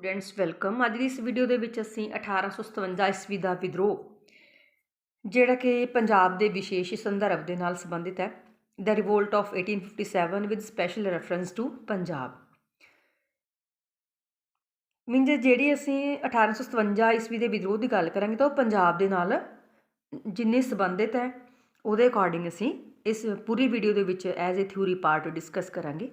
Students welcome ਅੱਜ ਦੀ ਇਸ video ਦੇ ਵਿੱਚ ਅਸੀਂ 1857 ਈਸਵੀ ਦਾ ਵਿਦਰੋਹ, ਜਿਹੜਾ ਕਿ ਪੰਜਾਬ ਦੇ ਵਿਸ਼ੇਸ਼ ਸੰਦਰਭ ਦੇ ਨਾਲ ਸੰਬੰਧਿਤ ਹੈ। The revolt of 1857 with special reference to Punjab ਮਿੰਜ ਜਿਹੜੀ ਅਸੀਂ 1857 ਈਸਵੀ ਦੇ ਵਿਦਰੋਹ ਦੀ ਗੱਲ ਕਰਾਂਗੇ ਤਾਂ ਉਹ ਪੰਜਾਬ ਦੇ ਨਾਲ ਜਿੰਨੇ ਸੰਬੰਧਿਤ ਹੈ, ਉਹਦੇ ਅਕੋਰਡਿੰਗ ਅਸੀਂ ਇਸ ਪੂਰੀ ਵੀਡੀਓ ਦੇ ਵਿੱਚ as a theory part discuss ਕਰਾਂਗੇ।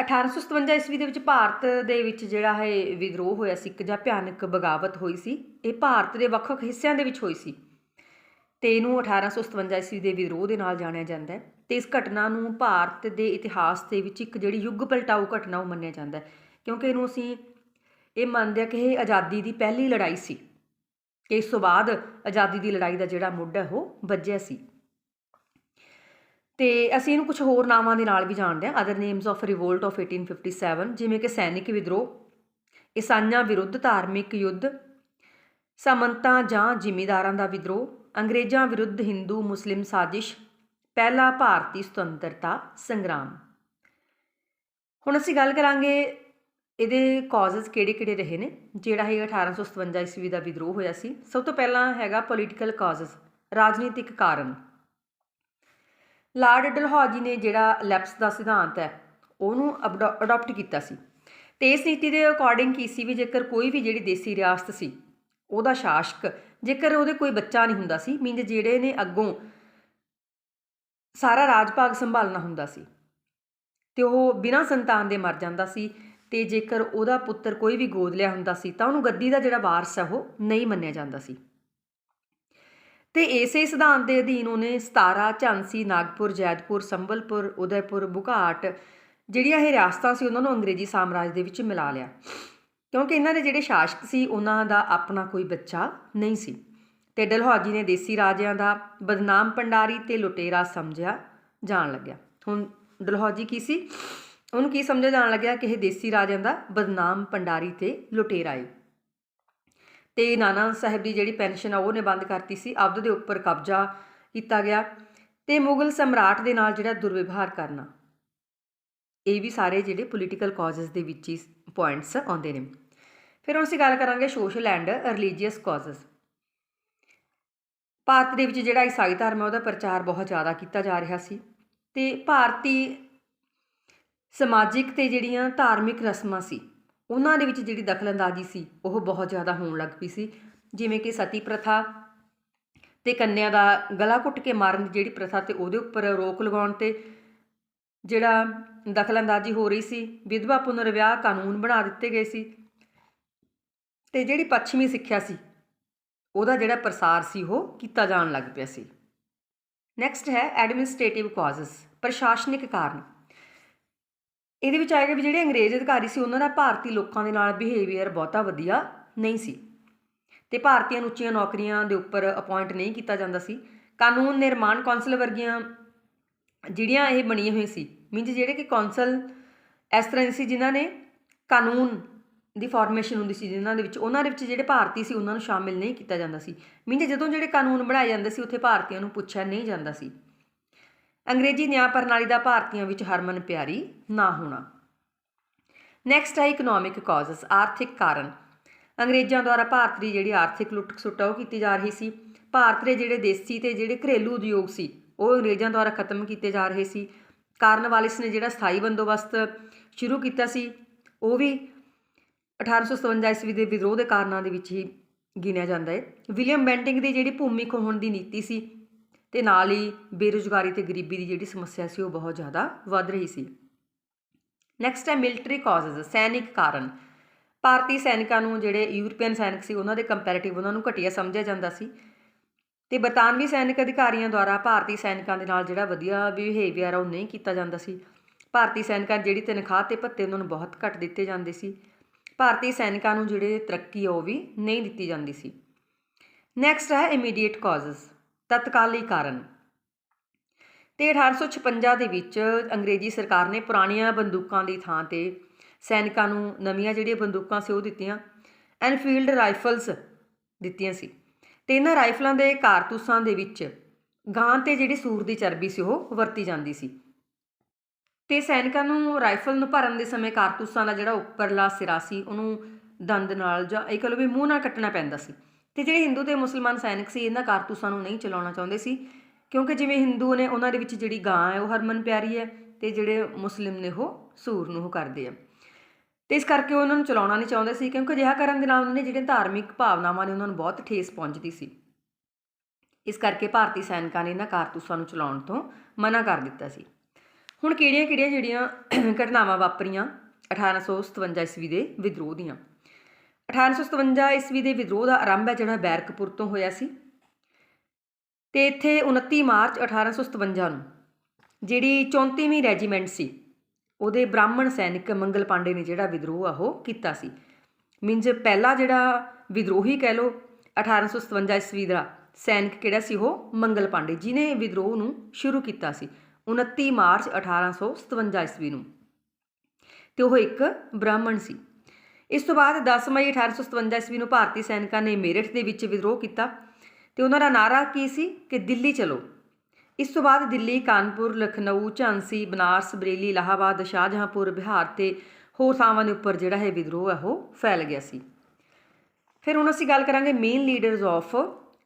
1857 ਈਸਵੀ ਦੇ ਵਿੱਚ ਭਾਰਤ ਦੇ ਵਿੱਚ ਜਿਹੜਾ ਹੈ ਵਿਦਰੋਹ ਹੋਇਆ ਸੀ, ਇੱਕ ਜਾਂ ਭਿਆਨਕ ਬਗਾਵਤ ਹੋਈ ਸੀ। ਇਹ ਭਾਰਤ ਦੇ ਵੱਖ-ਵੱਖ ਹਿੱਸਿਆਂ ਦੇ ਵਿੱਚ ਹੋਈ ਸੀ। ਤੇ ਇਹਨੂੰ 1857 ਈਸਵੀ ਦੇ ਵਿਦਰੋਹ ਦੇ ਨਾਲ ਜਾਣਿਆ ਜਾਂਦਾ ਹੈ। ਤੇ ਇਸ ਘਟਨਾ ਨੂੰ ਭਾਰਤ ਦੇ ਇਤਿਹਾਸ ਦੇ ਵਿੱਚ ਇੱਕ ਜਿਹੜੀ ਯੁੱਗ ਪਲਟਾਊ ਘਟਨਾ ਉਹ ਮੰਨਿਆ ਜਾਂਦਾ ਹੈ। ਕਿਉਂਕਿ ਇਹਨੂੰ ਅਸੀਂ ਇਹ ਮੰਨਦੇ ਆ ਕਿ ਇਹ ਆਜ਼ਾਦੀ ਦੀ ਪਹਿਲੀ ਲੜਾਈ ਸੀ। ਇਸ ਤੋਂ ਬਾਅਦ ਆਜ਼ਾਦੀ ਦੀ ਲੜਾਈ ਦਾ ਜਿਹੜਾ ਮੁੱਢ ਹੈ ਉਹ ਵੱਜਿਆ ਸੀ। ਤੇ ਅਸੀਂ ਇਹਨੂੰ ਕੁਝ ਹੋਰ ਨਾਵਾਂ ਦੇ ਨਾਲ ਵੀ ਜਾਣਦੇ ਹਾਂ। Other names of revolt of 1857 ਜਿਵੇਂ ਕਿ ਸੈਨਿਕ ਵਿਦਰੋਹ, ਈਸਾਈਆਂ ਵਿਰੁੱਧ ਧਾਰਮਿਕ ਯੁੱਧ, ਸਮੰਤਾਂ ਜਾਂ ਜ਼ਿਮੀਦਾਰਾਂ ਦਾ ਵਿਦਰੋਹ, ਅੰਗਰੇਜ਼ਾਂ ਵਿਰੁੱਧ ਹਿੰਦੂ ਮੁਸਲਿਮ ਸਾਜ਼ਿਸ਼, ਪਹਿਲਾ ਭਾਰਤੀ ਸੁਤੰਤਰਤਾ ਸੰਗਰਾਮ। ਹੁਣ ਅਸੀਂ ਗੱਲ ਕਰਾਂਗੇ ਇਹਦੇ ਕਾਜ਼ਸ ਕਿਹੜੇ-ਕਿਹੜੇ ਰਹੇ ਨੇ, ਜਿਹੜਾ ਹੈ 1857 ਈਸਵੀ ਦਾ ਵਿਦਰੋਹ ਹੋਇਆ ਸੀ। ਸਭ ਤੋਂ ਪਹਿਲਾਂ ਹੈਗਾ ਪੋਲੀਟੀਕਲ ਕਾਜ਼ਸ ਰਾਜਨੀਤਿਕ ਕਾਰਨ। ਲਾਰਡ ਡਲਹੌਜੀ ਨੇ ਜਿਹੜਾ ਲੈਪਸ ਦਾ ਸਿਧਾਂਤ ਹੈ, ਉਹਨੂੰ ਅਡਾਪਟ ਕੀਤਾ ਸੀ ਤੇ ਇਸ ਨੀਤੀ ਦੇ ਅਕੋਰਡਿੰਗ ਕੀ ਸੀ ਵੀ ਜੇਕਰ ਕੋਈ ਵੀ ਜਿਹੜੀ ਦੇਸੀ ਰਿਆਸਤ ਸੀ, ਉਹਦਾ ਸ਼ਾਸਕ, ਜੇਕਰ ਉਹਦੇ ਕੋਈ ਬੱਚਾ ਨਹੀਂ ਹੁੰਦਾ ਸੀ ਮੀਨਜ ਜਿਹੜੇ ਨੇ ਅੱਗੋਂ ਸਾਰਾ ਰਾਜ ਭਾਗ ਸੰਭਾਲਣਾ ਹੁੰਦਾ ਸੀ, ਤੇ ਉਹ ਬਿਨਾਂ ਸੰਤਾਨ ਦੇ ਮਰ ਜਾਂਦਾ ਸੀ, ਤੇ ਜੇਕਰ ਉਹਦਾ ਪੁੱਤਰ ਕੋਈ ਵੀ ਗੋਦ ਲਿਆ ਹੁੰਦਾ ਸੀ, ਤਾਂ ਉਹਨੂੰ ਗੱਦੀ ਦਾ ਜਿਹੜਾ ਵਾਰਸ ਹੈ, ਉਹ ਨਹੀਂ ਮੰਨਿਆ ਜਾਂਦਾ ਸੀ। ਤੇ ਇਸੇ ਸਿਧਾਂਤ ਦੇ ਅਧੀਨ ਉਹਨੇ 17 ਝਾਂਸੀ, ਨਾਗਪੁਰ, ਜੈਦਪੁਰ, ਸੰਬਲਪੁਰ, ਉਦੈਪੁਰ, ਬੁਘਾਟ, ਜਿਹੜੀਆਂ ਇਹ ਰਿਆਸਤਾਂ ਸੀ, ਉਹਨਾਂ ਨੂੰ ਅੰਗਰੇਜ਼ੀ ਸਾਮਰਾਜ ਦੇ ਵਿੱਚ ਮਿਲਾ ਲਿਆ। ਕਿਉਂਕਿ ਇਹਨਾਂ ਦੇ ਜਿਹੜੇ ਸ਼ਾਸਕ ਸੀ, ਉਹਨਾਂ ਦਾ ਆਪਣਾ ਕੋਈ ਬੱਚਾ ਨਹੀਂ ਸੀ। ਤੇ ਡਲਹੌਜੀ ਨੇ ਦੇਸੀ ਰਾਜਿਆਂ ਦਾ ਬਦਨਾਮ ਪੰਡਾਰੀ ਤੇ ਲੁਟੇਰਾ ਸਮਝਿਆ ਜਾਣ ਲੱਗਿਆ। ਹੁਣ ਡਲਹੌਜੀ ਕੀ ਸੀ? ਉਹਨੂੰ ਕੀ ਸਮਝਿਆ ਜਾਣ ਲੱਗਿਆ ਕਿ ਇਹ ਦੇਸੀ ਰਾਜਿਆਂ ਦਾ ਬਦਨਾਮ ਪੰਡਾਰੀ ਤੇ ਲੁਟੇਰਾ ਹੈ ਤੇ ਨਾਨਾ ਸਾਹਿਬ ਦੀ ਜਿਹੜੀ ਪੈਨਸ਼ਨ ਆ ਉਹਨੇ ਬੰਦ ਕਰਤੀ ਸੀ। ਅਬਦ ਦੇ ਉੱਪਰ ਕਬਜ਼ਾ ਕੀਤਾ ਗਿਆ ਤੇ ਮੁਗਲ ਸਮਰਾਟ ਦੇ ਨਾਲ ਜਿਹੜਾ ਦੁਰਵਿਵਹਾਰ ਕਰਨਾ, ਇਹ ਵੀ ਸਾਰੇ ਜਿਹੜੇ ਪੋਲੀਟੀਕਲ ਕਾਜ਼ਸ ਦੇ ਵਿੱਚ ਹੀ ਪੁਆਇੰਟਸ ਆਉਂਦੇ ਨੇ। ਫਿਰ ਹੁਣ ਅਸੀਂ ਗੱਲ ਕਰਾਂਗੇ social and religious causes Bharat ਦੇ ਵਿੱਚ ਜਿਹੜਾ ਈਸਾਈ ਧਰਮ ਹੈ, ਉਹਦਾ ਪ੍ਰਚਾਰ ਬਹੁਤ ਜ਼ਿਆਦਾ ਕੀਤਾ ਜਾ ਰਿਹਾ ਸੀ ਤੇ ਭਾਰਤੀ ਸਮਾਜਿਕ ਤੇ ਜਿਹੜੀਆਂ ਧਾਰਮਿਕ ਰਸਮਾਂ ਸੀ ਉਹਨਾਂ ਦੇ ਵਿੱਚ ਜਿਹੜੀ ਦਖਲਅੰਦਾਜ਼ੀ ਸੀ, ਉਹ ਬਹੁਤ ਜ਼ਿਆਦਾ ਹੋਣ ਲੱਗ ਪਈ ਸੀ। ਜਿਵੇਂ ਕਿ ਸਤੀ ਪ੍ਰਥਾ ਤੇ ਕੰਨਿਆ ਦਾ ਗਲਾ ਘੁੱਟ ਕੇ ਮਾਰਨ ਦੀ ਜਿਹੜੀ ਪ੍ਰਥਾ ਤੇ ਉਹਦੇ ਉੱਪਰ ਰੋਕ ਲਗਾਉਣ ਤੇ ਜਿਹੜਾ ਦਖਲਅੰਦਾਜ਼ੀ ਹੋ ਰਹੀ ਸੀ, ਵਿਧਵਾ ਪੁਨਰ ਵਿਆਹ ਕਾਨੂੰਨ ਬਣਾ ਦਿੱਤੇ ਗਏ ਸੀ ਤੇ ਜਿਹੜੀ ਪੱਛਮੀ ਸਿੱਖਿਆ ਸੀ, ਉਹਦਾ ਜਿਹੜਾ ਪ੍ਰਸਾਰ ਸੀ, ਉਹ ਕੀਤਾ ਜਾਣ ਲੱਗ ਪਿਆ ਸੀ। ਨੈਕਸਟ ਹੈ ਐਡਮਿਨਿਸਟ੍ਰੇਟਿਵ ਕਾਜ਼ਸ ਪ੍ਰਸ਼ਾਸਨਿਕ ਕਾਰਨ। ਇਹਦੇ ਵਿੱਚ ਆਏਗਾ ਵੀ ਜਿਹੜੇ ਅੰਗਰੇਜ਼ ਅਧਿਕਾਰੀ ਸੀ, ਉਹਨਾਂ ਦਾ ਭਾਰਤੀ ਲੋਕਾਂ ਦੇ ਨਾਲ ਬਿਹੇਵੀਅਰ ਬਹੁਤਾ ਵਧੀਆ ਨਹੀਂ ਸੀ। ਤੇ ਭਾਰਤੀਆਂ ਨੂੰ ਉੱਚੀਆਂ ਨੌਕਰੀਆਂ ਦੇ ਉੱਪਰ ਅਪਾਇੰਟ ਨਹੀਂ ਕੀਤਾ ਜਾਂਦਾ ਸੀ। ਕਾਨੂੰਨ ਨਿਰਮਾਣ ਕੌਂਸਲ ਵਰਗੀਆਂ ਜਿਹੜੀਆਂ ਇਹ ਬਣੀਆਂ ਹੋਈਆਂ ਸੀ ਮੀਨਸ ਜਿਹੜੇ ਕਿ ਕੌਂਸਲ ਇਸ ਤਰ੍ਹਾਂ ਸੀ ਜਿਨ੍ਹਾਂ ਨੇ ਕਾਨੂੰਨ ਦੀ ਫਾਰਮੇਸ਼ਨ ਹੁੰਦੀ ਸੀ, ਜਿਨ੍ਹਾਂ ਦੇ ਵਿੱਚ ਉਹਨਾਂ ਦੇ ਵਿੱਚ ਜਿਹੜੇ ਭਾਰਤੀ ਸੀ, ਉਹਨਾਂ ਨੂੰ ਸ਼ਾਮਿਲ ਨਹੀਂ ਕੀਤਾ ਜਾਂਦਾ ਸੀ। ਮੀਨਸ ਜਦੋਂ ਜਿਹੜੇ ਕਾਨੂੰਨ ਬਣਾਏ ਜਾਂਦੇ ਸੀ, ਉੱਥੇ ਭਾਰਤੀਆਂ ਨੂੰ ਪੁੱਛਿਆ ਨਹੀਂ ਜਾਂਦਾ ਸੀ। ਅੰਗਰੇਜ਼ੀ ਨਿਆਂ ਪ੍ਰਣਾਲੀ ਦਾ ਭਾਰਤੀਆਂ ਵਿੱਚ ਹਰਮਨ ਪਿਆਰੀ ਨਾ ਹੋਣਾ। ਨੈਕਸਟ ਹੈ ਇਕਨੋਮਿਕ ਕਾਜ਼ਸ ਆਰਥਿਕ ਕਾਰਨ। ਅੰਗਰੇਜ਼ਾਂ ਦੁਆਰਾ ਭਾਰਤ ਦੀ ਜਿਹੜੀ ਆਰਥਿਕ ਲੁੱਟ ਖਸੁੱਟ ਉਹ ਕੀਤੀ ਜਾ ਰਹੀ ਸੀ। ਭਾਰਤ ਦੇ ਜਿਹੜੇ ਦੇਸੀ ਤੇ ਜਿਹੜੇ ਘਰੇਲੂ ਉਦਯੋਗ ਸੀ, ਉਹ ਅੰਗਰੇਜ਼ਾਂ ਦੁਆਰਾ ਖਤਮ ਕੀਤੇ ਜਾ ਰਹੇ ਸੀ। ਕਾਰਨ ਵਾਲਿਸ ਨੇ ਜਿਹੜਾ ਸਥਾਈ ਬੰਦੋਬਸਤ ਸ਼ੁਰੂ ਕੀਤਾ ਸੀ, ਉਹ ਵੀ 1857 ਈਸਵੀ ਦੇ ਵਿਦਰੋਹ ਦੇ ਕਾਰਨਾਂ ਦੇ ਵਿੱਚ ਹੀ ਗਿਣਿਆ ਜਾਂਦਾ ਹੈ। ਵਿਲੀਅਮ ਬੈਂਟਿੰਗ ਦੀ ਜਿਹੜੀ ਭੂਮਿਕ ਹੋਣ ਦੀ ਨੀਤੀ ਸੀ ਤੇ ਨਾਲ ਹੀ ਬੇਰੁਜ਼ਗਾਰੀ ਤੇ ਗਰੀਬੀ ਦੀ ਜਿਹੜੀ ਸਮੱਸਿਆ ਸੀ, ਉਹ ਬਹੁਤ ਜ਼ਿਆਦਾ ਵੱਧ ਰਹੀ ਸੀ। ਨੈਕਸਟ ਹੈ ਮਿਲਟਰੀ ਕਾਜ਼ਸ ਸੈਨਿਕ ਕਾਰਨ। ਭਾਰਤੀ ਸੈਨਿਕਾਂ ਨੂੰ ਜਿਹੜੇ ਯੂਰਪੀਅਨ ਸੈਨਿਕ ਸੀ, ਉਹਨਾਂ ਦੇ ਕੰਪੈਰੀਟਿਵ ਉਹਨਾਂ ਨੂੰ ਘਟੀਆ ਸਮਝਿਆ ਜਾਂਦਾ ਸੀ। ਤੇ ਬਰਤਾਨਵੀ ਸੈਨਿਕ ਅਧਿਕਾਰੀਆਂ ਦੁਆਰਾ ਭਾਰਤੀ ਸੈਨਿਕਾਂ ਦੇ ਨਾਲ ਜਿਹੜਾ ਵਧੀਆ ਬਿਹੇਵੀਅਰ ਆ, ਉਹ ਨਹੀਂ ਕੀਤਾ ਜਾਂਦਾ ਸੀ। ਭਾਰਤੀ ਸੈਨਿਕਾਂ ਜਿਹੜੀ ਤਨਖਾਹ ਤੇ ਭੱਤੇ, ਉਹਨਾਂ ਨੂੰ ਬਹੁਤ ਘੱਟ ਦਿੱਤੇ ਜਾਂਦੇ ਸੀ। ਭਾਰਤੀ ਸੈਨਿਕਾਂ ਨੂੰ ਜਿਹੜੇ ਤਰੱਕੀ ਆ, ਉਹ ਵੀ ਨਹੀਂ ਦਿੱਤੀ ਜਾਂਦੀ ਸੀ। ਨੈਕਸਟ ਹੈ ਇਮੀਡੀਏਟ ਕਾਜ਼ਸ ਤਤਕਾਲੀ ਕਾਰਨ। ਤੇ 1856 ਦੇ ਵਿੱਚ ਅੰਗਰੇਜ਼ੀ ਸਰਕਾਰ ਨੇ ਪੁਰਾਣੀਆਂ ਬੰਦੂਕਾਂ ਦੀ ਥਾਂ ਤੇ ਸੈਨਿਕਾਂ ਨੂੰ ਨਵੀਆਂ ਜਿਹੜੀਆਂ ਬੰਦੂਕਾਂ ਸੀ ਉਹ ਦਿੱਤੀਆਂ ਐਨਫੀਲਡ ਰਾਈਫਲਸ ਦਿੱਤੀਆਂ ਸੀ। ਤੇ ਇਹਨਾਂ ਰਾਈਫਲਾਂ ਦੇ ਕਾਰਤੂਸਾਂ ਦੇ ਵਿੱਚ ਗਾਂ ਤੇ ਜਿਹੜੀ ਸੂਰ ਦੀ ਚਰਬੀ ਸੀ ਉਹ ਵਰਤੀ ਜਾਂਦੀ ਸੀ। ਤੇ ਸੈਨਿਕਾਂ ਨੂੰ ਰਾਈਫਲ ਨੂੰ ਭਰਨ ਦੇ ਸਮੇਂ ਕਾਰਤੂਸਾਂ ਦਾ ਜਿਹੜਾ ਉੱਪਰਲਾ ਸਿਰਾ ਸੀ, ਉਹਨੂੰ ਦੰਦ ਨਾਲ ਜਾਂ ਇਹ ਕਹ ਲਓ ਵੀ ਮੂੰਹ ਨਾਲ ਕੱਟਣਾ ਪੈਂਦਾ ਸੀ। ਤੇ ਜਿਹੜੇ ਹਿੰਦੂ ਤੇ ਮੁਸਲਮਾਨ ਸੈਨਿਕ ਸੀ, ਇਹਨਾਂ ਕਾਰਤੂਸਾਂ ਨੂੰ ਨਹੀਂ ਚਲਾਉਣਾ ਚਾਹੁੰਦੇ ਸੀ, ਕਿਉਂਕਿ ਜਿਵੇਂ ਹਿੰਦੂ ਨੇ ਉਹਨਾਂ ਦੇ ਵਿੱਚ ਜਿਹੜੀ ਗਾਂ ਹੈ, ਉਹ ਹਰਮਨ ਪਿਆਰੀ ਹੈ ਤੇ ਜਿਹੜੇ ਮੁਸਲਿਮ ਨੇ ਉਹ ਸੂਰ ਨੂੰ ਉਹ ਕਰਦੇ ਆ। ਤੇ ਇਸ ਕਰਕੇ ਉਹ ਉਹਨਾਂ ਨੂੰ ਚਲਾਉਣਾ ਨਹੀਂ ਚਾਹੁੰਦੇ ਸੀ, ਕਿਉਂਕਿ ਅਜਿਹਾ ਕਰਨ ਦੇ ਨਾਲ ਉਹਨਾਂ ਨੇ ਜਿਹੜੀਆਂ ਧਾਰਮਿਕ ਭਾਵਨਾਵਾਂ ਨੇ, ਉਹਨਾਂ ਨੂੰ ਬਹੁਤ ਠੇਸ ਪਹੁੰਚਦੀ ਸੀ। ਇਸ ਕਰਕੇ ਭਾਰਤੀ ਸੈਨਿਕਾਂ ਨੇ ਇਹਨਾਂ ਕਾਰਤੂਸਾਂ ਨੂੰ ਚਲਾਉਣ ਤੋਂ ਮਨਾ ਕਰ ਦਿੱਤਾ ਸੀ। ਹੁਣ ਕਿਹੜੀਆਂ-ਕਿਹੜੀਆਂ ਜਿਹੜੀਆਂ ਘਟਨਾਵਾਂ ਵਾਪਰੀਆਂ 1857 ਈਸਵੀ ਦੇ ਵਿਦਰੋਹ ਦੀਆਂ? 1857 ਈਸਵੀ ਦੇ ਵਿਦਰੋਹ ਦਾ ਆਰੰਭ ਹੈ, ਜਿਹੜਾ ਬੈਰਕਪੁਰ ਤੋਂ ਹੋਇਆ ਸੀ। ਤੇ ਇੱਥੇ 29 ਮਾਰਚ 1857 ਨੂੰ ਜਿਹੜੀ 34ਵੀਂ ਰੈਜੀਮੈਂਟ ਸੀ, ਉਹਦੇ ਬ੍ਰਾਹਮਣ ਸੈਨਿਕ ਮੰਗਲ ਪਾਂਡੇ ਨੇ ਜਿਹੜਾ ਵਿਦਰੋਹ ਆ, ਉਹ ਕੀਤਾ ਸੀ। ਮੀਨਜ਼ ਪਹਿਲਾ ਜਿਹੜਾ ਵਿਦਰੋਹੀ ਕਹਿ ਲੋ 1857 ਈਸਵੀ ਦਾ ਸੈਨਿਕ ਕਿਹੜਾ ਸੀ, ਉਹ ਮੰਗਲ ਪਾਂਡੇ ਜਿਨੇ ਵਿਦਰੋਹ ਨੂੰ ਸ਼ੁਰੂ ਕੀਤਾ ਸੀ 29 ਮਾਰਚ 1857 ਈਸਵੀ ਨੂੰ। ਤੇ ਉਹ ਇੱਕ ਬ੍ਰਾਹਮਣ ਸੀ। ਇਸ ਤੋਂ ਬਾਅਦ 10 ਮਈ 1857 ਈਸਵੀ ਨੂੰ ਭਾਰਤੀ ਸੈਨਿਕਾਂ ਨੇ ਮੇਰਠ ਦੇ ਵਿੱਚ ਵਿਦਰੋਹ ਕੀਤਾ ਤੇ ਉਹਨਾਂ ਦਾ ਨਾਰਾ ਕੀ ਸੀ? ਕਿ ਦਿੱਲੀ ਚਲੋ। ਇਸ ਤੋਂ ਬਾਅਦ ਦਿੱਲੀ, ਕਾਨਪੁਰ, ਲਖਨਊ, ਝਾਂਸੀ, ਬਨਾਰਸ, ਬਰੇਲੀ, ਇਲਾਹਾਬਾਦ, ਸ਼ਾਹਜਹਾਂਪੁਰ, ਬਿਹਾਰ ਤੇ ਹੋਰ ਥਾਵਾਂ ਦੇ ਉੱਪਰ ਜਿਹੜਾ ਇਹ ਵਿਦਰੋਹ ਹੈ ਉਹ ਫੈਲ ਗਿਆ ਸੀ। ਫਿਰ ਹੁਣ ਅਸੀਂ ਗੱਲ ਕਰਾਂਗੇ ਮੇਨ ਲੀਡਰਸ ਆਫ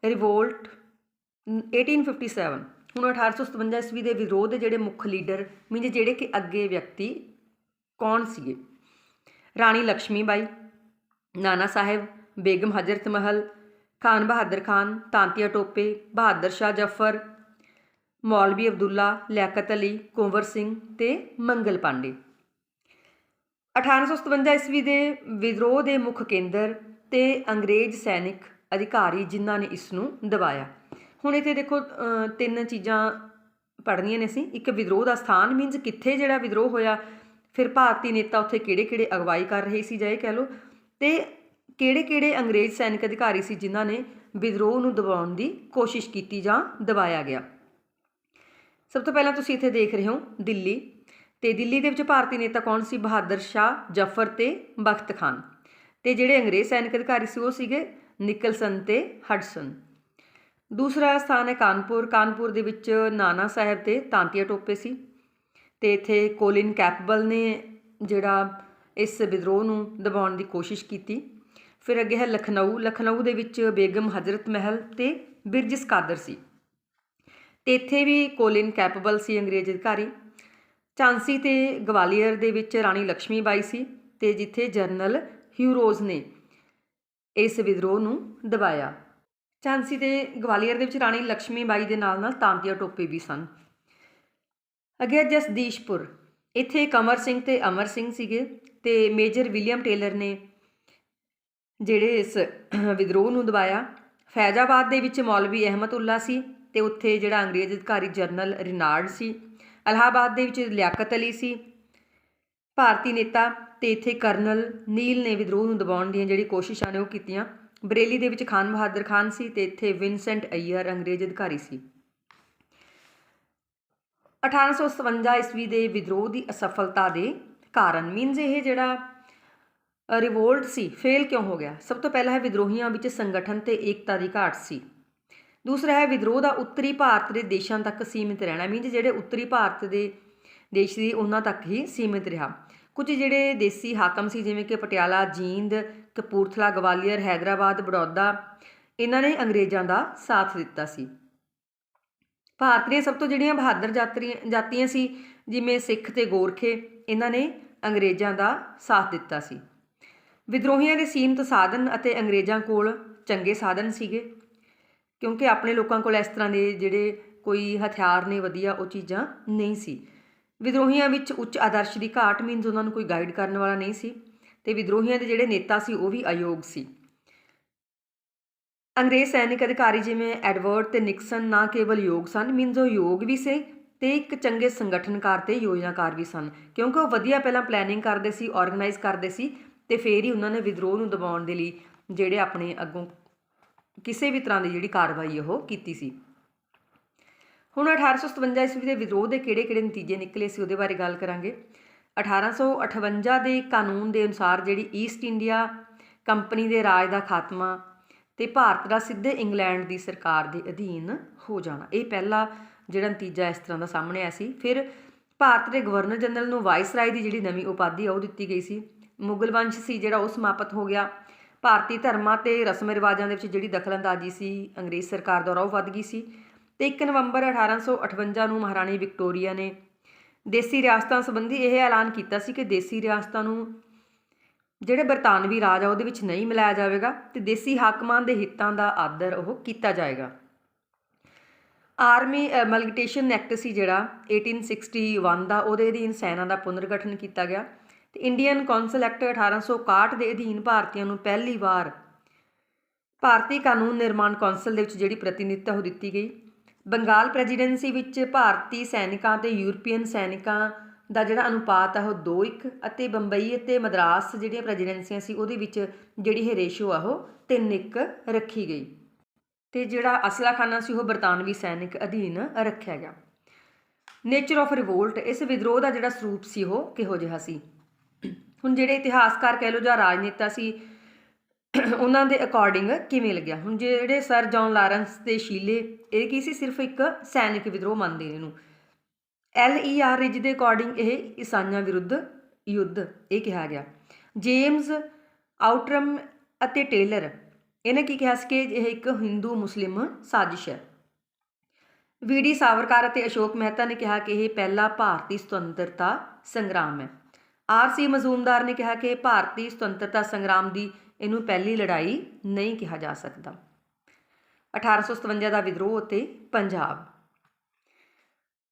ਰਿਵੋਲਟ 1857 ਹੁਣ 1857 ਈਸਵੀ ਦੇ ਵਿਰੋਧ ਦੇ ਜਿਹੜੇ ਮੁੱਖ ਲੀਡਰ ਮੀਨਜ਼ ਜਿਹੜੇ ਕਿ ਅੱਗੇ ਵਿਅਕਤੀ ਕੌਣ ਸੀਗੇ? ਰਾਣੀ ਲక్ష్ਮੀ ਬਾਈ, ਨਾਨਾ ਸਾਹਿਬ, ਬੇਗਮ ਹਜ਼ਰਤ ਮਹਲ, ਖਾਨ ਬਹਾਦਰ ਖਾਨ, ਤਾਂਤੀਆ ਟੋਪੇ, ਬਹਾਦਰ ਸ਼ਾਹ ਜਫਰ, ਮੌਲਵੀ ਅਬਦੁੱਲਾ, ਲਿਆਕਤ ਅਲੀ, ਕੁੰਵਰ ਸਿੰਘ ਤੇ ਮੰਗਲ ਪਾਂਡੇ। 1857 ਈਸਵੀ ਦੇ ਵਿਦਰੋਹ ਦੇ ਮੁੱਖ ਕੇਂਦਰ ਤੇ ਅੰਗਰੇਜ਼ ਸੈਨਿਕ ਅਧਿਕਾਰੀ ਜਿਨ੍ਹਾਂ ਨੇ ਇਸ ਨੂੰ ਦਬਾਇਆ। ਹੁਣ ਇੱਥੇ ਦੇਖੋ ਤਿੰਨ ਚੀਜ਼ਾਂ ਪੜ੍ਹਨੀਆਂ ਨੇ ਅਸੀਂ। ਇੱਕ ਵਿਦਰੋਹ ਦਾ ਸਥਾਨ ਮੀਨਸ ਕਿੱਥੇ ਜਿਹੜਾ ਵਿਦਰੋਹ ਹੋਇਆ ਫਿਰ ਭਾਰਤੀ ਨੇਤਾ ਉੱਥੇ ਕਿਹੜੇ-ਕਿਹੜੇ ਅਗਵਾਈ ਕਰ ਰਹੇ ਸੀ ਜਾਏ ਕਹਿ ਲਓ, ਤੇ ਕਿਹੜੇ-ਕਿਹੜੇ ਅੰਗਰੇਜ਼ ਸੈਨਿਕ ਅਧਿਕਾਰੀ ਸੀ ਜਿਨ੍ਹਾਂ ਨੇ ਵਿਦਰੋਹ ਨੂੰ ਦਬਾਉਣ ਦੀ ਕੋਸ਼ਿਸ਼ ਕੀਤੀ ਜਾਂ ਦਬਾਇਆ ਗਿਆ? ਸਭ ਤੋਂ ਪਹਿਲਾਂ ਤੁਸੀਂ ਇੱਥੇ ਦੇਖ ਰਹੇ ਹੋ ਦਿੱਲੀ, ਤੇ ਦਿੱਲੀ ਦੇ ਵਿੱਚ ਭਾਰਤੀ ਨੇਤਾ ਕੌਣ ਸੀ? ਬਹਾਦਰ ਸ਼ਾਹ, ਜਫਰ ਤੇ ਬਖਤ ਖਾਨ। ਤੇ ਜਿਹੜੇ ਅੰਗਰੇਜ਼ ਸੈਨਿਕ ਅਧਿਕਾਰੀ ਸੀ ਉਹ ਸੀਗੇ ਨਿਕਲਸਨ ਤੇ ਹਡਸਨ। ਦੂਸਰਾ ਸਥਾਨ ਹੈ ਕਾਨਪੁਰ। ਕਾਨਪੁਰ ਦੇ ਵਿੱਚ ਨਾਨਾ ਸਾਹਿਬ ਤੇ ਤਾਂਤੀਆ ਟੋਪੇ ਸੀ। ਅਤੇ ਇੱਥੇ ਕੋਲਿਨ ਕੈਪਬਲ ਨੇ ਜਿਹੜਾ ਇਸ ਵਿਦਰੋਹ ਨੂੰ ਦਬਾਉਣ ਦੀ ਕੋਸ਼ਿਸ਼ ਕੀਤੀ। ਫਿਰ ਅੱਗੇ ਹੈ ਲਖਨਊ। ਲਖਨਊ ਦੇ ਵਿੱਚ ਬੇਗਮ ਹਜ਼ਰਤ ਮਹਿਲ ਅਤੇ ਬਿਰਜਿਸ ਕਾਦਰ ਸੀ। ਤੇ ਇੱਥੇ ਵੀ ਕੋਲਿਨ ਕੈਪਬਲ ਸੀ ਅੰਗਰੇਜ਼ ਅਧਿਕਾਰੀ। ਝਾਂਸੀ ਅਤੇ ਗਵਾਲੀਅਰ ਦੇ ਵਿੱਚ ਰਾਣੀ ਲਕਸ਼ਮੀ ਬਾਈ ਸੀ ਅਤੇ ਜਿੱਥੇ ਜਨਰਲ ਹਿਊਰੋਜ਼ ਨੇ ਇਸ ਵਿਦਰੋਹ ਨੂੰ ਦਬਾਇਆ। ਝਾਂਸੀ ਤੇ ਗਵਾਲੀਅਰ ਦੇ ਵਿੱਚ ਰਾਣੀ ਲਕਸ਼ਮੀ ਬਾਈ ਦੇ ਨਾਲ ਨਾਲ ਤਾਂਤੀਆ ਟੋਪੇ ਵੀ ਸਨ। ਅੱਗੇ ਹੈ ਜਸਦੀਸ਼ਪੁਰ। ਇੱਥੇ ਕਮਰ ਸਿੰਘ ਤੇ ਅਮਰ ਸਿੰਘ ਸੀਗੇ ਤੇ ਮੇਜਰ ਵਿਲੀਅਮ ਟੇਲਰ ਨੇ ਜਿਹੜੇ ਇਸ ਵਿਦਰੋਹ ਨੂੰ ਦਬਾਇਆ। ਫੈਜ਼ਾਬਾਦ ਦੇ ਵਿੱਚ ਮੌਲਵੀ ਅਹਿਮਦੁੱਲਾ ਸੀ ਤੇ ਉੱਥੇ ਜਿਹੜਾ ਅੰਗਰੇਜ਼ ਅਧਿਕਾਰੀ ਜਨਰਲ ਰਿਨਾਰਡ ਸੀ। ਅਲਾਹਾਬਾਦ ਦੇ ਵਿੱਚ ਲਿਆਕਤ ਅਲੀ ਸੀ, ਭਾਰਤੀ ਨੇਤਾ ਤੇ ਇੱਥੇ ਕਰਨਲ ਨੀਲ ਨੇ ਵਿਦਰੋਹ ਨੂੰ ਦਬਾਉਣ ਦੀਆਂ ਜਿਹੜੀ ਕੋਸ਼ਿਸ਼ਾਂ ਨੇ ਉਹ ਕੀਤੀਆਂ। ਬਰੇਲੀ ਦੇ ਵਿੱਚ ਖਾਨ ਬਹਾਦਰ ਖਾਨ ਸੀ ਤੇ ਇੱਥੇ ਵਿਨਸੈਂਟ ਅਈਅਰ ਅੰਗਰੇਜ਼ ਅਧਿਕਾਰੀ ਸੀ। 1857 ਈਸਵੀ ਦੇ ਵਿਦਰੋਹ ਦੀ ਅਸਫਲਤਾ ਦੇ ਕਾਰਨ ਮੀਨਜ਼ ਇਹ ਜਿਹੜਾ ਰਿਵੋਲਟ ਸੀ ਫੇਲ ਕਿਉਂ ਹੋ ਗਿਆ? ਸਭ ਤੋਂ ਪਹਿਲਾਂ ਹੈ ਵਿਦਰੋਹੀਆਂ ਵਿੱਚ ਸੰਗਠਨ ਤੇ ਏਕਤਾ ਦੀ ਘਾਟ ਸੀ। ਦੂਸਰਾ ਹੈ ਵਿਦਰੋਹ ਦਾ ਉੱਤਰੀ ਭਾਰਤ ਦੇ ਦੇਸ਼ਾਂ ਤੱਕ ਸੀਮਿਤ ਰਹਿਣਾ ਮੀਨਜ਼ ਜਿਹੜੇ ਉੱਤਰੀ ਭਾਰਤ ਦੇ ਦੇਸ਼ ਸੀ, ਉਹਨਾਂ ਤੱਕ ਹੀ ਸੀਮਿਤ ਰਿਹਾ। ਕੁਝ ਜਿਹੜੇ ਦੇਸੀ ਹਾਕਮ ਸੀ, ਜਿਵੇਂ ਕਿ ਪਟਿਆਲਾ, ਜੀਂਦ, ਕਪੂਰਥਲਾ, ਗਵਾਲੀਅਰ, ਹੈਦਰਾਬਾਦ, ਬੜੌਦਾ, ਇਹਨਾਂ ਨੇ ਅੰਗਰੇਜ਼ਾਂ ਦਾ ਸਾਥ ਦਿੱਤਾ ਸੀ। ਭਾਰਤ ਦੀਆਂ ਸਭ ਤੋਂ ਜਿਹੜੀਆਂ ਬਹਾਦਰ ਜਾਤਰੀਆਂ ਜਾਤੀਆਂ ਸੀ, ਜਿਵੇਂ ਸਿੱਖ ਤੇ ਗੋਰਖੇ, ਇਹਨਾਂ ਨੇ ਅੰਗਰੇਜ਼ਾਂ ਦਾ ਸਾਥ ਦਿੱਤਾ ਸੀ। ਵਿਦਰੋਹੀਆਂ ਦੇ ਸੀਮਤ ਸਾਧਨ ਅਤੇ ਅੰਗਰੇਜ਼ਾਂ ਕੋਲ ਚੰਗੇ ਸਾਧਨ ਸੀਗੇ, ਕਿਉਂਕਿ ਆਪਣੇ ਲੋਕਾਂ ਕੋਲ ਇਸ ਤਰ੍ਹਾਂ ਦੇ ਜਿਹੜੇ ਕੋਈ ਹਥਿਆਰ ਨੇ, ਵਧੀਆ ਉਹ ਚੀਜ਼ਾਂ ਨਹੀਂ ਸੀ। ਵਿਦਰੋਹੀਆਂ ਵਿੱਚ ਉੱਚ ਆਦਰਸ਼ ਦੀ ਘਾਟ ਮੀਨਸ ਉਹਨਾਂ ਨੂੰ ਕੋਈ ਗਾਈਡ ਕਰਨ ਵਾਲਾ ਨਹੀਂ ਸੀ ਤੇ ਵਿਦਰੋਹੀਆਂ ਦੇ ਜਿਹੜੇ ਨੇਤਾ ਸੀ, ਉਹ ਵੀ ਅਯੋਗ ਸੀ। ਅੰਗਰੇਜ਼ ਸੈਨਿਕ ਅਧਿਕਾਰੀ ਜਿਵੇਂ ਐਡਵਰਡ ਤੇ ਨਿਕਸਨ ਨਾ ਕੇਵਲ ਯੋਗ ਸਨ, ਮੀਨਜ਼ ਉਹ ਯੋਗ ਵੀ ਸੀ ਤੇ ਇੱਕ ਚੰਗੇ ਸੰਗਠਨਕਾਰ ਤੇ ਯੋਜਨਾਕਾਰ ਵੀ ਸਨ। ਕਿਉਂਕਿ ਉਹ ਵਧੀਆ ਪਹਿਲਾਂ ਪਲੈਨਿੰਗ ਕਰਦੇ ਸੀ ਆਰਗੇਨਾਈਜ਼ ਕਰਦੇ ਸੀ ਤੇ ਫੇਰ ਹੀ ਉਹਨਾਂ ਨੇ ਵਿਦਰੋਹ ਨੂੰ ਦਬਾਉਣ ਦੇ ਲਈ ਜਿਹੜੇ ਆਪਣੇ ਅੱਗੋਂ ਕਿਸੇ ਵੀ ਤਰ੍ਹਾਂ ਦੀ ਜਿਹੜੀ ਕਾਰਵਾਈ ਉਹ ਕੀਤੀ ਸੀ। ਹੁਣ 1857 ਈਸਵੀ ਦੇ ਵਿਦਰੋਹ ਦੇ ਕਿਹੜੇ-ਕਿਹੜੇ ਨਤੀਜੇ ਨਿਕਲੇ ਸੀ ਉਹਦੇ ਬਾਰੇ ਗੱਲ ਕਰਾਂਗੇ। 1858 ਦੇ ਕਾਨੂੰਨ ਦੇ ਅਨੁਸਾਰ ਜਿਹੜੀ ਈਸਟ ਇੰਡੀਆ ਕੰਪਨੀ ਦੇ ਰਾਜ ਦਾ ਖਾਤਮਾ ਤੇ ਭਾਰਤ ਦਾ ਸਿੱਧੇ ਇੰਗਲੈਂਡ ਦੀ ਸਰਕਾਰ ਦੇ ਅਧੀਨ ਹੋ ਜਾਣਾ। ਇਹ ਪਹਿਲਾ ਜਿਹੜਾ ਨਤੀਜਾ ਇਸ ਤਰ੍ਹਾਂ ਦਾ ਸਾਹਮਣੇ ਆਇਆ ਸੀ। ਫਿਰ ਭਾਰਤ ਦੇ ਗਵਰਨਰ ਜਨਰਲ ਨੂੰ ਵਾਇਸਰਾਏ ਦੀ ਜਿਹੜੀ ਨਵੀਂ ਉਪਾਧੀ ਆ, ਉਹ ਦਿੱਤੀ ਗਈ ਸੀ। ਮੁਗਲ ਵੰਸ਼ ਸੀ ਜਿਹੜਾ, ਉਹ ਸਮਾਪਤ ਹੋ ਗਿਆ। ਭਾਰਤੀ ਧਰਮਾਂ ਤੇ ਰਸਮ ਰਿਵਾਜਾਂ ਦੇ ਵਿੱਚ ਜਿਹੜੀ ਦਖਲਅੰਦਾਜ਼ੀ ਸੀ, ਅੰਗਰੇਜ਼ ਸਰਕਾਰ ਦੁਆਰਾ ਉਹ ਵੱਧ ਗਈ ਸੀ। ਤੇ 1 ਨਵੰਬਰ 1858 ਨੂੰ ਮਹਾਰਾਣੀ ਵਿਕਟੋਰੀਆ ਨੇ ਦੇਸੀ ਰਿਆਸਤਾਂ ਸੰਬੰਧੀ ਇਹ ਐਲਾਨ ਕੀਤਾ ਸੀ ਕਿ ਦੇਸੀ ਰਿਆਸਤਾਂ ਨੂੰ ਜਿਹੜੇ ਬਰਤਾਨਵੀ ਰਾਜ ਆ, ਉਹਦੇ ਵਿੱਚ ਨਹੀਂ ਮਿਲਾਇਆ ਜਾਵੇਗਾ ਤੇ ਦੇਸੀ ਹਾਕਮਾਂ ਦੇ ਹਿੱਤਾਂ ਦਾ ਆਦਰ ਉਹ ਕੀਤਾ ਜਾਏਗਾ। ਆਰਮੀ ਮਲਗਟੇਸ਼ਨ ਐਕਟ ਸੀ ਜਿਹੜਾ 1861 ਦਾ, ਉਹਦੇ ਅਧੀਨ ਸੈਨਾ ਦਾ ਪੁਨਰਗਠਨ ਕੀਤਾ ਗਿਆ ਤੇ ਇੰਡੀਅਨ ਕੌਂਸਲ ਐਕਟ 1861 ਦੇ ਅਧੀਨ ਭਾਰਤੀਆਂ ਨੂੰ ਪਹਿਲੀ ਵਾਰ ਭਾਰਤੀ ਕਾਨੂੰਨ ਨਿਰਮਾਣ ਕੌਂਸਲ ਦੇ ਵਿੱਚ ਜਿਹੜੀ ਪ੍ਰਤੀਨਿਧਤਾ ਉਹ ਦਿੱਤੀ ਗਈ। ਬੰਗਾਲ ਪ੍ਰੈਜ਼ੀਡੈਂਸੀ ਵਿੱਚ ਭਾਰਤੀ ਸੈਨਿਕਾਂ ਤੇ ਯੂਰਪੀਅਨ ਸੈਨਿਕਾਂ ਦਾ ਜਿਹੜਾ ਅਨੁਪਾਤ ਆ, ਉਹ 2:1 ਅਤੇ ਬੰਬਈ ਅਤੇ ਮਦਰਾਸ ਜਿਹੜੀਆਂ ਪ੍ਰੈਜ਼ੀਡੈਂਸੀਆਂ ਸੀ, ਉਹਦੇ ਵਿੱਚ ਜਿਹੜੀ ਇਹ ਰੇਸ਼ੋ ਆ, ਉਹ 3:1 ਰੱਖੀ ਗਈ। ਤੇ ਜਿਹੜਾ ਅਸਲਾਖਾਨਾ ਸੀ, ਉਹ ਬਰਤਾਨਵੀ ਸੈਨਿਕ ਅਧੀਨ ਰੱਖਿਆ ਗਿਆ। ਨੇਚਰ ਆਫ ਰਿਵੋਲਟ ਇਸ ਵਿਦਰੋਹ ਦਾ ਜਿਹੜਾ ਸਰੂਪ ਸੀ, ਉਹ ਕਿਹੋ ਜਿਹਾ ਸੀ? ਹੁਣ ਜਿਹੜੇ ਇਤਿਹਾਸਕਾਰ ਕਹਿ ਲੋ ਜਾਂ ਰਾਜਨੇਤਾ ਸੀ, ਉਹਨਾਂ ਦੇ ਅਕੋਰਡਿੰਗ ਕਿਵੇਂ ਲੱਗਿਆ? ਹੁਣ ਜਿਹੜੇ ਸਰ ਜੌਨ ਲਾਰੈਂਸ ਤੇ ਸ਼ੀਲੇ, ਇਹ ਕੀ ਸੀ? ਸਿਰਫ ਇੱਕ ਸੈਨਿਕ ਵਿਦਰੋਹ ਮੰਨਦੇ ਨੇ ਇਹਨੂੰ। ਐਲ ਈ ਆਰ ਰਿਜ ਦੇ ਅਕੋਰਡਿੰਗ ਇਹ ਈਸਾਈਆਂ ਵਿਰੁੱਧ ਯੁੱਧ, ਇਹ ਕਿਹਾ ਗਿਆ। ਜੇਮਸ ਆਊਟਰਮ ਅਤੇ ਟੇਲਰ ਇਹਨੇ ਕੀ ਕਿਹਾ ਸੀ ਕਿ ਇਹ ਇੱਕ ਹਿੰਦੂ ਮੁਸਲਿਮ ਸਾਜ਼ਿਸ਼ ਹੈ। ਵੀਡੀ ਸਾਵਰਕਰ ਅਤੇ ਅਸ਼ੋਕ ਮਹਿਤਾ ਨੇ ਕਿਹਾ ਕਿ ਇਹ ਪਹਿਲਾ ਭਾਰਤੀ ਸੁਤੰਤਰਤਾ ਸੰਗਰਾਮ ਹੈ। ਆਰ ਸੀ ਮਜ਼ੂਮਦਾਰ ਨੇ ਕਿਹਾ ਕਿ ਭਾਰਤੀ ਸੁਤੰਤਰਤਾ ਸੰਗਰਾਮ ਦੀ ਇਹਨੂੰ ਪਹਿਲੀ ਲੜਾਈ ਨਹੀਂ ਕਿਹਾ ਜਾ ਸਕਦਾ। 1857 ਦਾ ਵਿਦਰੋਹ ਅਤੇ ਪੰਜਾਬ।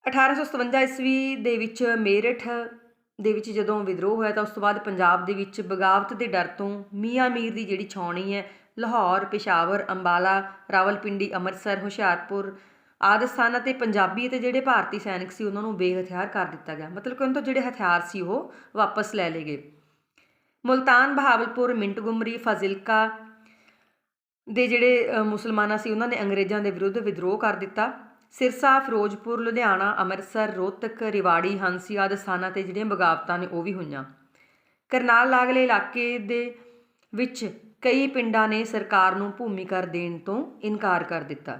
1857 ਈਸਵੀ ਦੇ ਵਿੱਚ ਮੇਰਠ ਦੇ ਵਿੱਚ ਜਦੋਂ ਵਿਦਰੋਹ ਹੋਇਆ ਤਾਂ ਉਸ ਤੋਂ ਬਾਅਦ ਪੰਜਾਬ ਦੇ ਵਿੱਚ ਬਗਾਵਤ ਦੇ ਡਰ ਤੋਂ ਮੀਆਂ ਮੀਰ ਦੀ ਜਿਹੜੀ ਛਾਉਣੀ ਹੈ, ਲਾਹੌਰ, ਪੇਸ਼ਾਵਰ, ਅੰਬਾਲਾ, ਰਾਵਲਪਿੰਡੀ, ਅੰਮ੍ਰਿਤਸਰ, ਹੁਸ਼ਿਆਰਪੁਰ ਆਦਿ ਸਥਾਨਾਂ ਤੇ ਪੰਜਾਬੀ ਅਤੇ ਜਿਹੜੇ ਭਾਰਤੀ ਸੈਨਿਕ ਸੀ ਉਹਨਾਂ ਨੂੰ ਬੇਹਥਿਆਰ ਕਰ ਦਿੱਤਾ ਗਿਆ। ਮਤਲਬ ਕਿ ਉਹਨਾਂ ਤੋਂ ਜਿਹੜੇ ਹਥਿਆਰ ਸੀ ਉਹ ਵਾਪਸ ਲੈ ਲਏ ਗਏ। ਮੁਲਤਾਨ, ਬਹਾਵਲਪੁਰ, ਮਿੰਟਗੁਮਰੀ, ਫਾਜ਼ਿਲਕਾ ਦੇ ਜਿਹੜੇ ਮੁਸਲਮਾਨਾਂ ਸੀ ਉਹਨਾਂ ਨੇ ਅੰਗਰੇਜ਼ਾਂ ਦੇ ਵਿਰੁੱਧ ਵਿਦਰੋਹ ਕਰ ਦਿੱਤਾ। ਸਿਰਸਾ, ਫਿਰੋਜ਼ਪੁਰ, ਲੁਧਿਆਣਾ, ਅੰਮ੍ਰਿਤਸਰ, ਰੋਹਤਕ, ਰਿਵਾੜੀ ਹਾਂਸੀ ਆਦਿ ਸਥਾਨਾਂ ਤੇ ਜਿਹੜੀਆਂ ਬਗਾਵਤਾਂ ਨੇ ਉਹ ਵੀ ਹੋਈਆਂ। ਕਰਨਾਲ ਲਾਗਲੇ ਇਲਾਕੇ ਦੇ ਵਿੱਚ ਕਈ ਪਿੰਡਾਂ ਨੇ ਸਰਕਾਰ ਨੂੰ ਭੂਮੀ ਕਰ ਦੇਣ ਤੋਂ ਇਨਕਾਰ ਕਰ ਦਿੱਤਾ।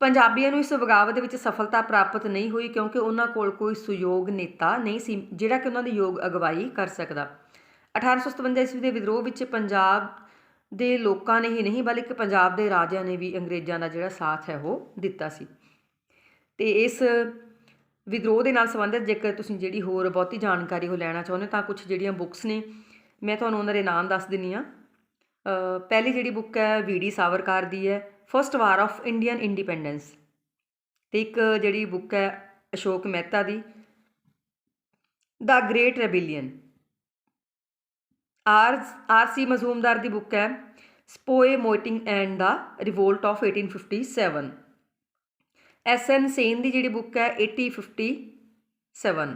ਪੰਜਾਬੀਆਂ ਨੂੰ ਇਸ ਬਗਾਵਤ ਵਿੱਚ ਸਫਲਤਾ ਪ੍ਰਾਪਤ ਨਹੀਂ ਹੋਈ ਕਿਉਂਕਿ ਉਹਨਾਂ ਕੋਲ ਕੋਈ ਸੁਯੋਗ ਨੇਤਾ ਨਹੀਂ ਸੀ, ਜਿਹੜਾ ਕਿ ਉਹਨਾਂ ਦੀ ਯੋਗ ਅਗਵਾਈ ਕਰ ਸਕਦਾ। 1857 ਈਸਵੀ ਦੇ ਵਿਦਰੋਹ ਵਿੱਚ ਪੰਜਾਬ ਦੇ ਲੋਕਾਂ ਨੇ ਹੀ ਨਹੀਂ ਬਲਕਿ ਪੰਜਾਬ ਦੇ ਰਾਜਿਆਂ ਨੇ ਵੀ ਅੰਗਰੇਜ਼ਾਂ ਦਾ ਜਿਹੜਾ ਸਾਥ ਹੈ ਉਹ ਦਿੱਤਾ ਸੀ। ਤੇ ਇਸ ਵਿਦਰੋਹ ਦੇ ਨਾਲ ਸੰਬੰਧਿਤ ਜੇਕਰ ਤੁਸੀਂ ਜਿਹੜੀ ਹੋਰ ਬਹੁਤੀ ਜਾਣਕਾਰੀ ਉਹ ਲੈਣਾ ਚਾਹੁੰਦੇ ਹੋ, ਤਾਂ ਕੁਝ ਜਿਹੜੀਆਂ ਬੁੱਕਸ ਨੇ, ਮੈਂ ਤੁਹਾਨੂੰ ਉਹਨਾਂ ਦੇ ਨਾਮ ਦੱਸ ਦਿੰਨੀ ਆ ਪਹਿਲੀ ਜਿਹੜੀ ਬੁੱਕ ਹੈ ਵੀਡੀ ਸਾਵਰਕਾਰ ਦੀ ਹੈ first war of Indian independence ਤੇ ਇੱਕ ਜਿਹੜੀ ਬੁੱਕ ਹੈ ਅਸ਼ੋਕ ਮਹਿਤਾ ਦੀ the great rebellion R R C Majumdar the book ਹੈ, sepoy mutiny and the revolt of 1857 S N Sen ਦੀ ਜਿਹੜੀ ਬੁੱਕ ਹੈ 1857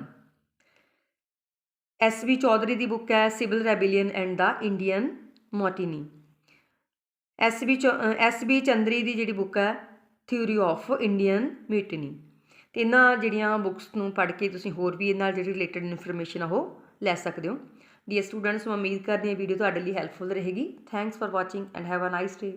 ਐਸ ਵੀ ਚੌਧਰੀ ਦੀ ਬੁੱਕ ਹੈ, civil rebellion and the Indian mutiny. S B S B Chaudhuri ਦੀ ਜਿਹੜੀ book ਹੈ, theory of Indian mutiny ਤੇ ਇਹਨਾਂ ਜਿਹੜੀਆਂ ਬੁੱਕਸ ਨੂੰ ਪੜ੍ਹ ਕੇ ਤੁਸੀਂ ਹੋਰ ਵੀ ਇਹਨਾਂ ਨਾਲ ਜਿਹੜੀ ਰਿਲੇਟਡ ਇਨਫੋਰਮੇਸ਼ਨ ਆ ਉਹ ਲੈ ਸਕਦੇ ਹੋ। ਡੀਅਰ ਸਟੂਡੈਂਟਸ ਮੈਂ ਉਮੀਦ ਕਰਦੀ ਹਾਂ ਵੀਡੀਓ ਤੁਹਾਡੇ ਲਈ ਹੈਲਪਫੁਲ ਰਹੇਗੀ। Thanks for watching and have a nice day